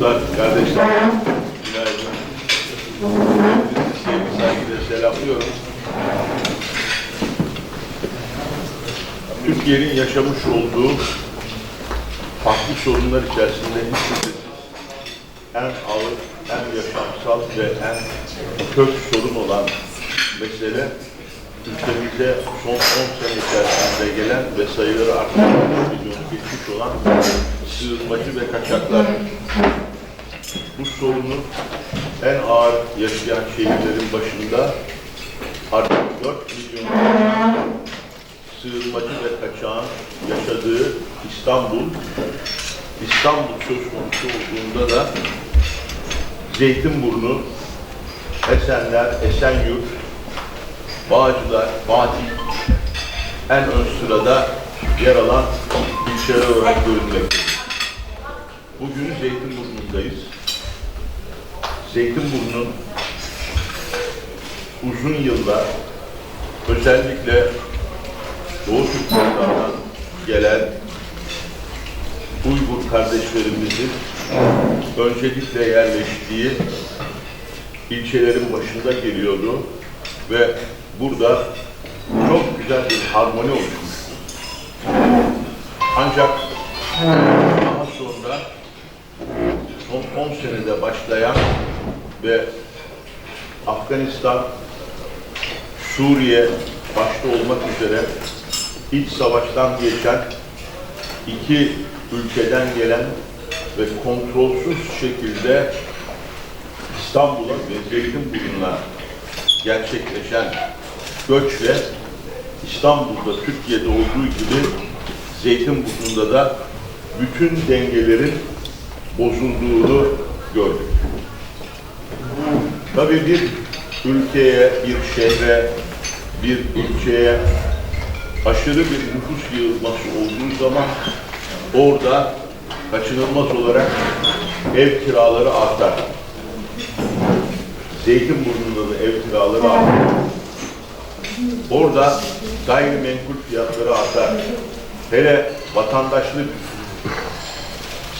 Çocuklar, kardeşler, günaydın. Sevgi saygıyla selamlıyorum. Türkiye'nin yaşamış olduğu farklı sorunlar içerisinde hiç şüphesiz en ağır, en yaşamsal ve en kök sorun olan mesele ülkemizde son 10 sene içerisinde gelen ve sayıları artan milyonu geçmiş olan sığınmacı ve kaçaklar. Bu sorunu en ağır yaşayan şehirlerin başında artık 4 milyon sığınmacı ve kaçağın yaşadığı İstanbul, İstanbul söz konusu olduğunda da Zeytinburnu, Esenler, Esenyurt, Bağcılar, Fatih en ön sırada yer alan ilçeler olarak görünmektedir. Bugün Zeytinburnu'ndayız. Zeytinburnu'nun uzun yıllar özellikle Doğu Türkistan'dan gelen Uygur kardeşlerimizin öncelikle yerleştiği ilçelerin başında geliyordu ve burada çok güzel bir harmoni oluşmuştu. Ancak daha sonra son 10 senede başlayan ve Afganistan, Suriye başta olmak üzere iç savaştan geçen iki ülkeden gelen ve kontrolsüz şekilde İstanbul'a ve Zeytinburnu'na gerçekleşen göçle İstanbul'da, Türkiye'de olduğu gibi Zeytinburnu'nda da bütün dengelerin bozulduğunu gördük. Tabii bir ülkeye, bir şehre, bir ilçeye aşırı bir nüfus yığılması olduğu zaman orada kaçınılmaz olarak ev kiraları artar. Zeytinburnu'nda da ev kiraları artar. Orada gayrimenkul fiyatları artar. Hele vatandaşlık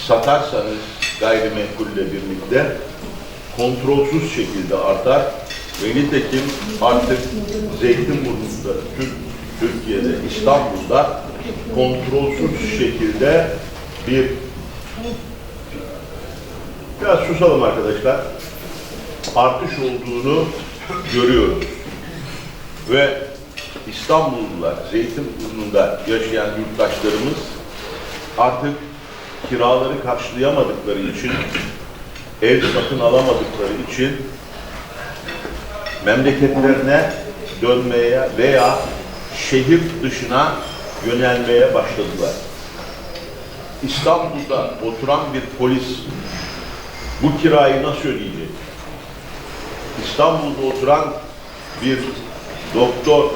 satarsanız gayrimenkulle birlikte kontrolsüz şekilde artar ve nitekim artık Zeytinburnu'nda, Türk, Türkiye'de, İstanbul'da kontrolsüz şekilde bir biraz susalım arkadaşlar artış olduğunu görüyoruz. Ve İstanbullular, Zeytinburnu'nda yaşayan yurttaşlarımız artık kiraları karşılayamadıkları için, ev satın alamadıkları için memleketlerine dönmeye veya şehir dışına yönelmeye başladılar. İstanbul'da oturan bir polis bu kirayı nasıl ödeyecek? İstanbul'da oturan bir doktor,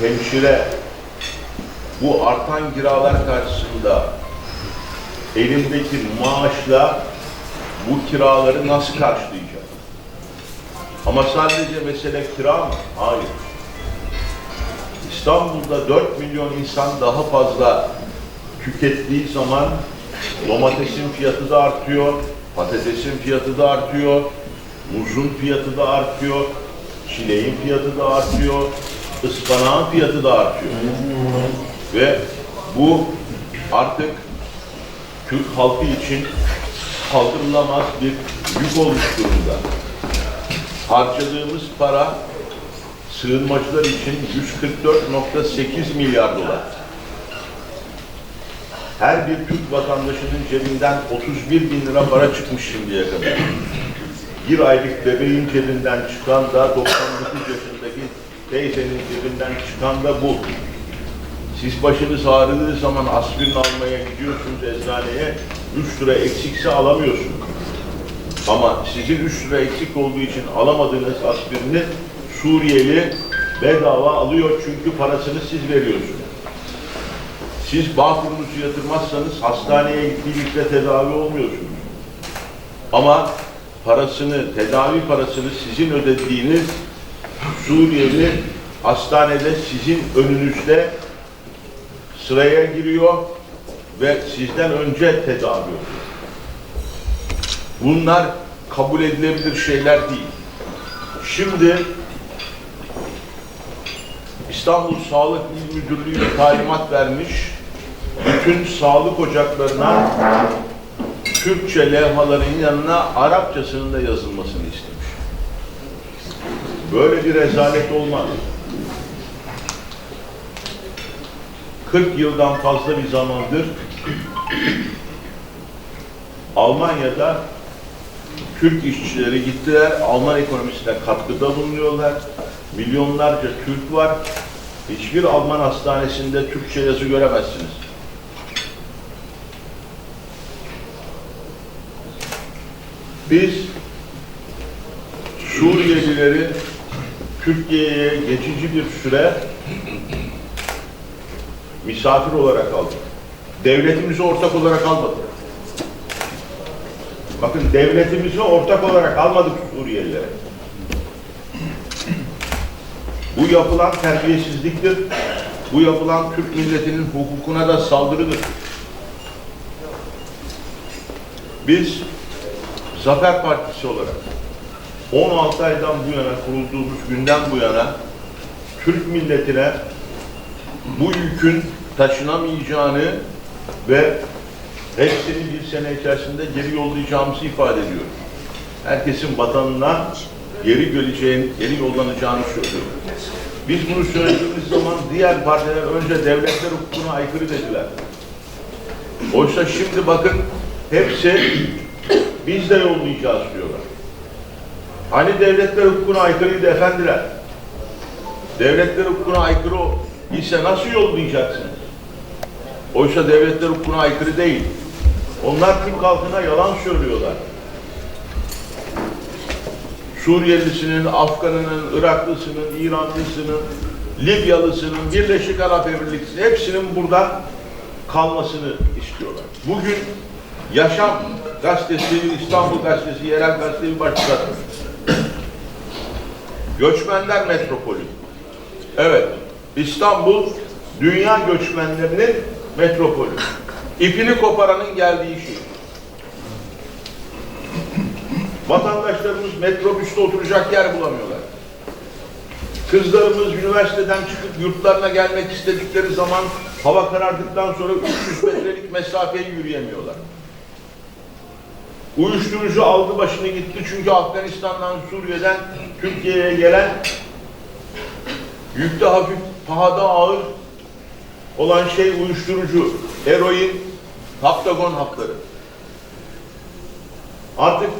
hemşire bu artan kiralar karşısında elimdeki maaşla bu kiraları nasıl karşılayacak? Ama sadece mesele kira mı? Hayır. İstanbul'da 4 milyon insan daha fazla tükettiği zaman domatesin fiyatı da artıyor, patatesin fiyatı da artıyor, muzun fiyatı da artıyor, çileğin fiyatı da artıyor, ıspanağın fiyatı da artıyor. Ve bu artık Türk halkı için kaldırılamaz bir yük olmuş durumda. Harcadığımız para sığınmacılar için 144.8 milyar dolar. Her bir Türk vatandaşının cebinden 31 bin lira para çıkmış şimdiye kadar. Bir aylık bebeğin cebinden çıkan da 99 yaşındaki teyzenin cebinden çıkan da bu. Siz başınız ağrıdığı zaman aspirin almaya gidiyorsunuz eczaneye, 3 lira eksikse alamıyorsunuz. Ama sizin 3 lira eksik olduğu için alamadığınız aspirini Suriyeli bedava alıyor çünkü parasını siz veriyorsunuz. Siz bağkurunuzu yatırmazsanız hastaneye gittiğinizde tedavi olmuyorsunuz. Ama parasını, tedavi parasını sizin ödediğiniz Suriyeli hastanede sizin önünüzde sıraya giriyor ve sizden önce tedavi oluyor. Bunlar kabul edilebilir şeyler değil. Şimdi İstanbul Sağlık İl Müdürlüğü talimat vermiş. Bütün sağlık ocaklarına Türkçe levhaların yanına Arapçasının da yazılmasını istemiş. Böyle bir rezalet olmaz. 40 yıldan fazla bir zamandır Almanya'da Türk işçileri gittiler, Alman ekonomisine katkıda bulunuyorlar. Milyonlarca Türk var. Hiçbir Alman hastanesinde Türkçe yazı göremezsiniz. Biz Suriyelileri Türkiye'ye geçici bir süre misafir olarak aldık. Devletimizi ortak olarak almadık. Bakın devletimizi ortak olarak almadık Suriyelilere. Bu yapılan terbiyesizliktir. Bu yapılan Türk milletinin hukukuna da saldırıdır. Biz Zafer Partisi olarak 16 aydan bu yana kurulduğumuz günden bu yana Türk milletine bu yükün taşınamayacağını ve hepsini bir sene içerisinde geri yollayacağımızı ifade ediyoruz. Herkesin vatanına geri geleceğini, geri yollanacağını söylüyoruz. Biz bunu söylediğimiz zaman diğer partiler önce devletler hukukuna aykırı dediler. Oysa şimdi bakın hepsi biz de yollayacağız diyorlar. Hani devletler hukukuna aykırıydı efendiler? Devletler hukukuna aykırı ise nasıl yollayacaksınız? Oysa devletler hukukuna aykırı değil. Onlar Türk halkına yalan söylüyorlar. Suriyelisinin, Afganının, Iraklısının, İranlısının, Libyalısının, Birleşik Arap Emirliklisi hepsinin burada kalmasını istiyorlar. Bugün Yaşam gazetesi, İstanbul gazetesi, yerel gazetesi başladı. Göçmenler metropolü. Evet, İstanbul dünya göçmenlerinin metropolü. İpini koparanın geldiği şey. Vatandaşlarımız metrobüste oturacak yer bulamıyorlar. Kızlarımız üniversiteden çıkıp yurtlarına gelmek istedikleri zaman hava karardıktan sonra 300 metrelik mesafeyi yürüyemiyorlar. Uyuşturucu aldı başını gitti çünkü Afganistan'dan, Suriye'den Türkiye'ye gelen yükte hafif, pahada ağır olan şey uyuşturucu, eroin, haptagon hapları. Artık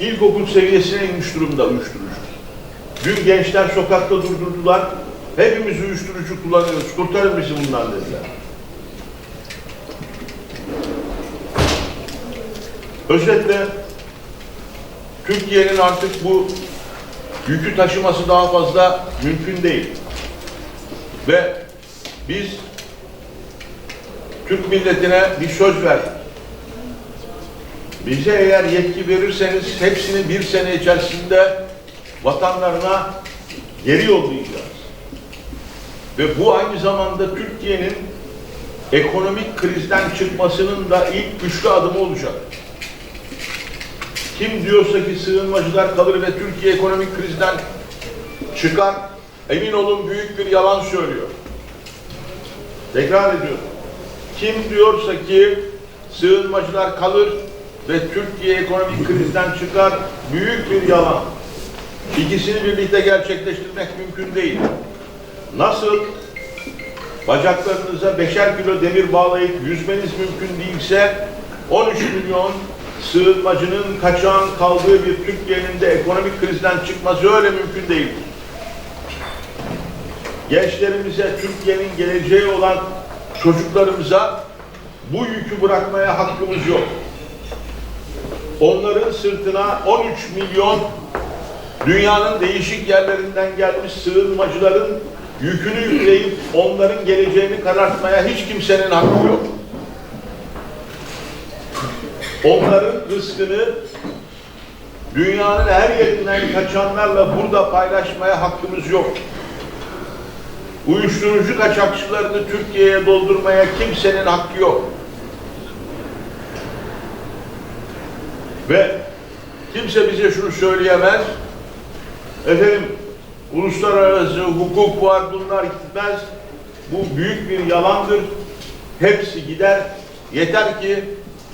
ilkokul seviyesine inmiş durumda uyuşturucu. Dün gençler sokakta durdurdular. Hepimiz uyuşturucu kullanıyoruz. Kurtarın bizi bundan dediler. Özetle Türkiye'nin artık bu yükü taşıması daha fazla mümkün değil. Ve biz Türk milletine bir söz verdik. Bize eğer yetki verirseniz hepsini bir sene içerisinde vatanlarına geri yollayacağız. Ve bu aynı zamanda Türkiye'nin ekonomik krizden çıkmasının da ilk güçlü adımı olacak. Kim diyorsa ki sığınmacılar kalır ve Türkiye ekonomik krizden çıkar, emin olun büyük bir yalan söylüyor. Tekrar ediyorum. Kim diyorsa ki sığınmacılar kalır ve Türkiye ekonomik krizden çıkar, büyük bir yalan. İkisini birlikte gerçekleştirmek mümkün değil. Nasıl bacaklarınıza beşer kilo demir bağlayıp yüzmeniz mümkün değilse 13 milyon sığınmacının kaçağın kaldığı bir Türkiye'nin de ekonomik krizden çıkması öyle mümkün değildir. Gençlerimize, Türkiye'nin geleceği olan çocuklarımıza bu yükü bırakmaya hakkımız yok. Onların sırtına 13 milyon dünyanın değişik yerlerinden gelmiş sığınmacıların yükünü yükleyip onların geleceğini karartmaya hiç kimsenin hakkı yok. Onların rızkını dünyanın her yerinden kaçanlarla burada paylaşmaya hakkımız yok. Uyuşturucu kaçakçılarını Türkiye'ye doldurmaya kimsenin hakkı yok. Ve kimse bize şunu söyleyemez. Efendim uluslararası hukuk var bunlar gitmez. Bu büyük bir yalandır. Hepsi gider. Yeter ki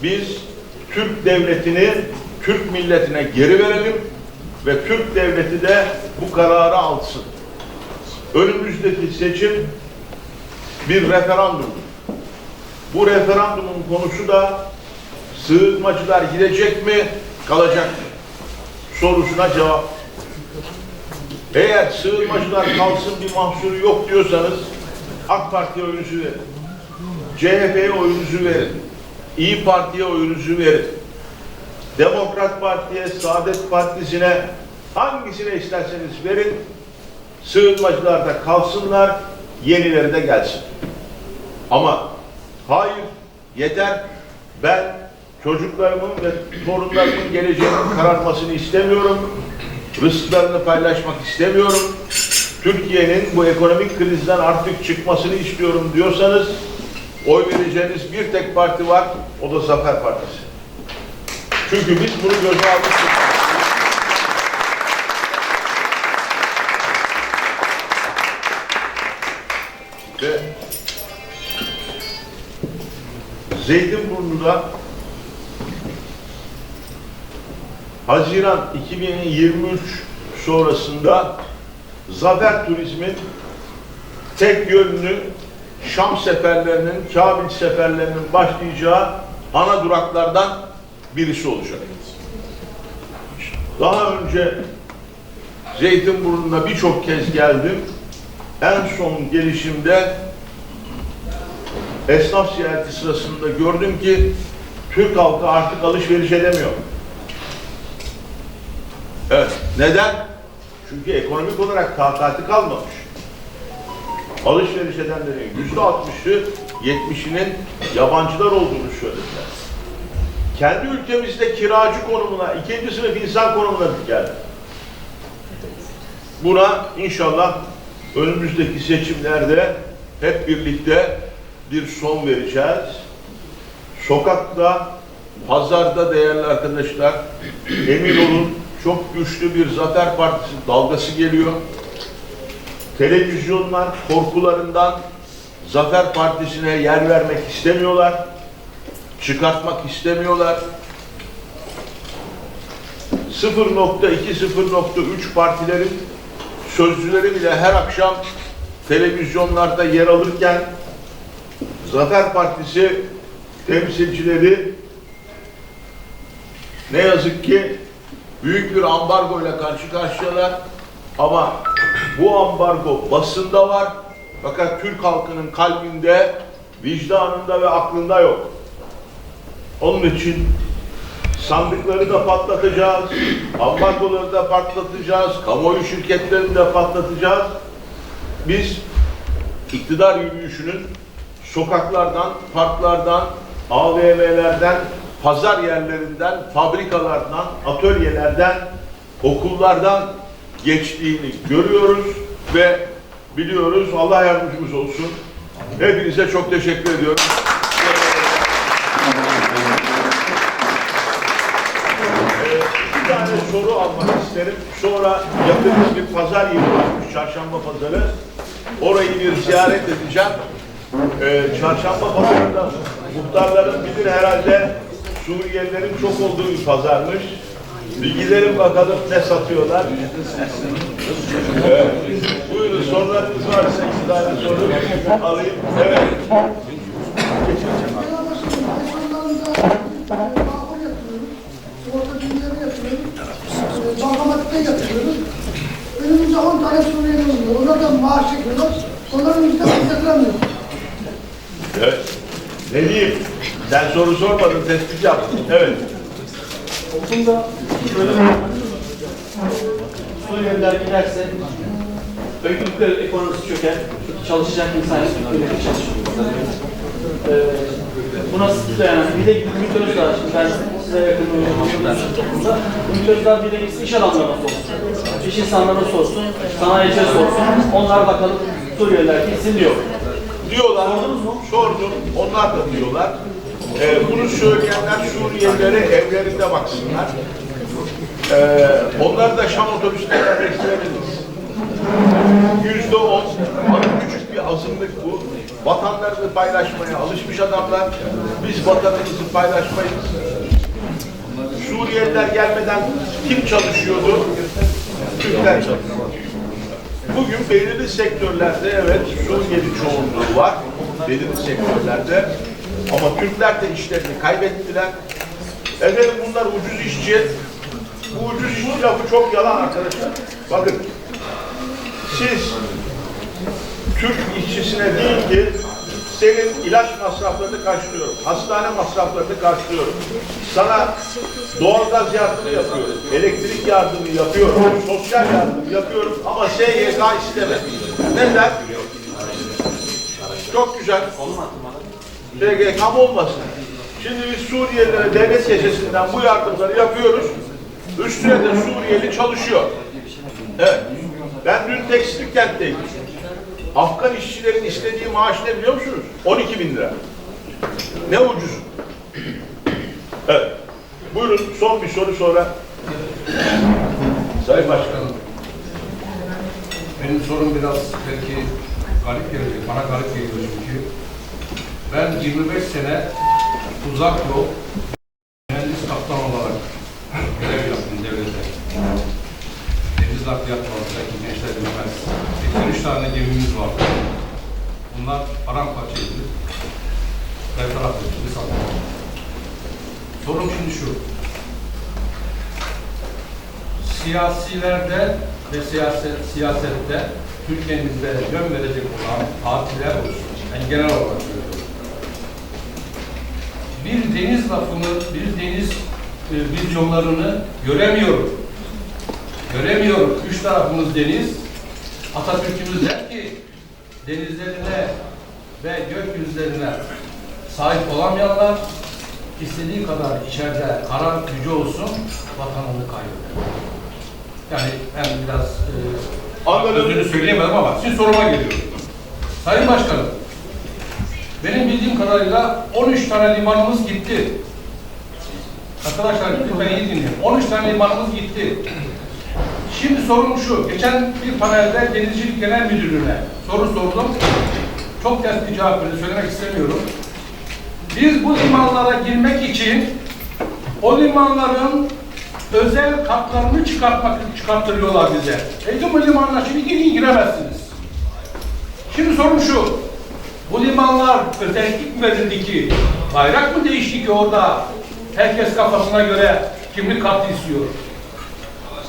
biz Türk devletini Türk milletine geri verelim ve Türk devleti de bu kararı alsın. Önümüzdeki seçim bir referandumdur. Bu referandumun konusu da sığınmacılar gidecek mi, kalacak mı? Sorusuna cevap. Eğer sığınmacılar kalsın bir mahsuru yok diyorsanız AK Parti'ye oyunuzu verin. CHP'ye oyunuzu verin. İyi Parti'ye oyunuzu verin. Demokrat Parti'ye, Saadet Partisi'ne hangisine isterseniz verin. Sığınmacılar da kalsınlar, yenileri de gelsin. Ama hayır, yeter. Ben çocuklarımın ve torunlarımın geleceğinin kararmasını istemiyorum. Rızıklarını paylaşmak istemiyorum. Türkiye'nin bu ekonomik krizden artık çıkmasını istiyorum diyorsanız oy vereceğiniz bir tek parti var, o da Zafer Partisi. Çünkü biz bunu göze almıştık. Zeytinburnu'da Haziran 2023 sonrasında Zafer Turizm'in tek yönlü Şam seferlerinin, Kabil seferlerinin başlayacağı ana duraklardan birisi olacak. Daha önce Zeytinburnu'na birçok kez geldim. En son gelişimde esnaf ziyareti sırasında gördüm ki Türk halkı artık alışveriş edemiyor. Evet. Neden? Çünkü ekonomik olarak takati kalmamış. Alışveriş edenlerin yüzde altmışı, yetmişinin yabancılar olduğunu söylediler. Kendi ülkemizde kiracı konumuna, ikinci sınıf insan konumuna geldi. Buna inşallah önümüzdeki seçimlerde hep birlikte bir son vereceğiz. Sokakta, pazarda değerli arkadaşlar, emin olun çok güçlü bir Zafer Partisi dalgası geliyor. Televizyonlar korkularından Zafer Partisi'ne yer vermek istemiyorlar. Çıkartmak istemiyorlar. 0.2-0.3 partilerin sözcüleri bile her akşam televizyonlarda yer alırken Zafer Partisi temsilcileri ne yazık ki büyük bir ambargo ile karşı karşıyalar. Ama bu ambargo basında var. Fakat Türk halkının kalbinde, vicdanında ve aklında yok. Onun için sandıkları da patlatacağız, ambargoları da patlatacağız, kamuoyu şirketlerini de patlatacağız. Biz iktidar yürüyüşünün sokaklardan, parklardan, AVM'lerden, pazar yerlerinden, fabrikalardan, atölyelerden, okullardan geçtiğini görüyoruz ve biliyoruz. Allah yardımcımız olsun. Hepinize çok teşekkür ediyorum. Ee, Bir tane soru almak isterim. Sonra yakın bir pazar yeri varmış, çarşamba pazarı. Orayı bir ziyaret edeceğim. Ee, çarşamba pazarında muhtarların bilir herhalde Suriyelilerin çok olduğu bir pazarmış. Bir gidelim bakalım ne satıyorlar. Evet. Buyurun sorularınız varsa iki tane soru alayım. Evet. Bankamatikte yatırıyoruz. Önümüzde 10 tane Suriyeli oluyor. Onlardan maaş çekiyoruz. Onların yüzde yatırlamıyor. Evet. Ne diyeyim? Sen soru sormadın, tespit yaptın. Evet. Toplumda böyle Suriyeliler giderse ülke ekonomisi çöker, çalışacak insan yok, ülke çalışıyor. Ee, buna sık dayanan, bir de Ümit Özdağ, şimdi ben size yakın toplumda, Ümit Özdağ bir de gitsin iş alanlarına sorsun, iş insanlarına sorsun, sanayiciye sorsun, onlar bakalım Suriyeliler gitsin diyor. Diyorlar. Sordum. Onlar da diyorlar. e, bunu söyleyenler Suriyelilere evlerinde baksınlar. E, onları da Şam otobüslerine bekleyebiliriz. Yüzde on, küçük bir azınlık bu. Vatanlarını paylaşmaya alışmış adamlar. Biz vatanımızı paylaşmayız. Suriyeliler gelmeden kim çalışıyordu? Türkler çalışıyordu. Bugün belirli sektörlerde evet Suriyeli çoğunluğu var. Belirli sektörlerde. Ama Türkler de işlerini kaybettiler. Efendim bunlar ucuz işçi. Bu ucuz işçi lafı çok yalan arkadaşlar. Bakın siz Türk işçisine değil ki senin ilaç masraflarını karşılıyorum. Hastane masraflarını karşılıyorum. Sana doğalgaz yardımı yapıyorum. Elektrik yardımı yapıyorum. Sosyal yardım yapıyorum. Ama SGK istemem. Neden? Çok güzel. SGK olmasın. Şimdi biz Suriyelilere devlet gecesinden bu yardımları yapıyoruz. Üstüne de Suriyeli çalışıyor. Evet. Ben dün tekstil kentteydim. Afgan işçilerin istediği maaş ne biliyor musunuz? 12 bin lira. Ne ucuz. Evet. Buyurun son bir soru sonra. Sayın Başkanım. Benim sorum biraz belki garip gelecek, bana garip geliyor çünkü. Ben 25 sene uzak yol mühendis kaptan olarak görev yaptım devlette. Deniz gençler bilmez. 83 tane gemimiz vardı. Bunlar paramparçaydı. Bertaraf edildi, satıldı. Sorum şimdi şu. siyasilerde ve siyaset, siyasette Türkiye'mizde yön verecek olan partiler olsun. Ben genel olarak söylüyorum. Bir deniz lafını, bir deniz e, vizyonlarını göremiyorum. Göremiyorum. Üç tarafımız deniz. Atatürk'ümüz der ki denizlerine ve gökyüzlerine sahip olamayanlar istediği kadar içeride kara gücü olsun vatanını kaybeder. Yani ben biraz e, Anladım. özünü söyleyemedim ama şimdi soruma geliyorum. Sayın Başkanım, benim bildiğim kadarıyla 13 tane limanımız gitti. Arkadaşlar lütfen iyi dinleyin. 13 tane limanımız gitti. Şimdi sorum şu, geçen bir panelde Denizcilik Genel Müdürlüğü'ne soru sordum. Çok ters bir cevap verdi, söylemek istemiyorum. Biz bu limanlara girmek için o limanların özel katlarını çıkartmak çıkarttırıyorlar bize. E bu limanlar şimdi girin giremezsiniz. Şimdi sorum şu. Bu limanlar özellik mi verildi ki? Bayrak mı değişti ki orada? Herkes kafasına göre kimlik kartı istiyor.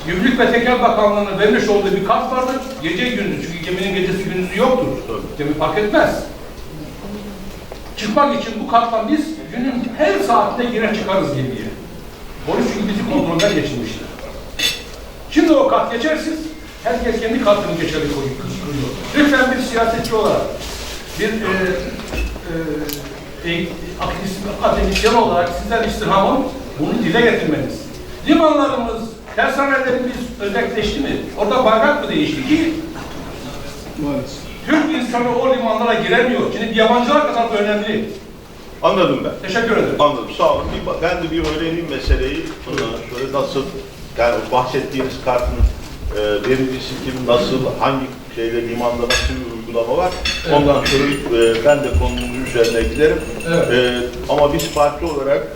Gümrük ve Tekel Bakanlığı'nın vermiş olduğu bir kart vardır. Gece gündüz. Çünkü geminin gecesi gündüzü yoktur. Gemi fark etmez. Çıkmak için bu kartla biz günün her saatinde girer çıkarız gemiye. Onu çünkü bizi kontrolden geçirmiştir. Şimdi o kart geçersiz, herkes kendi kartını geçerli koyup kırıyor. Lütfen bir siyasetçi olarak, bir e, e, e, akademisyen olarak sizden istirhamım bunu dile getirmeniz. Limanlarımız, tersanelerimiz özelleşti mi? Orada bayrak mı değişti ki? Türk insanı o limanlara giremiyor. Şimdi bir yabancılar kadar da önemli. Anladım ben. Teşekkür ederim. Anladım. Sağ olun. Bir, ben de bir öğreneyim meseleyi. Ondan sonra nasıl, yani o bahsettiğiniz kartın e, vericisi kim, nasıl, hangi şeyde, limanda nasıl bir uygulama var. Ondan sonra e, ben de konunun üzerine giderim. Evet. E, ama biz parti olarak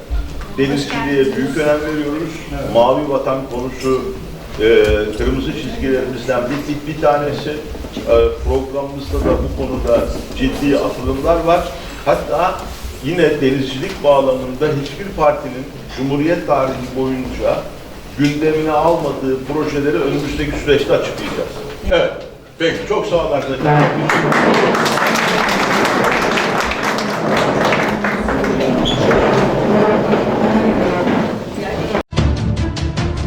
denizciliğe büyük önem veriyoruz. Mavi vatan konusu e, kırmızı çizgilerimizden bir, bir, bir tanesi. E, programımızda da bu konuda ciddi atılımlar var. Hatta yine denizcilik bağlamında hiçbir partinin Cumhuriyet tarihi boyunca gündemine almadığı projeleri önümüzdeki süreçte açıklayacağız. Evet. Peki. Çok sağ olun arkadaşlar.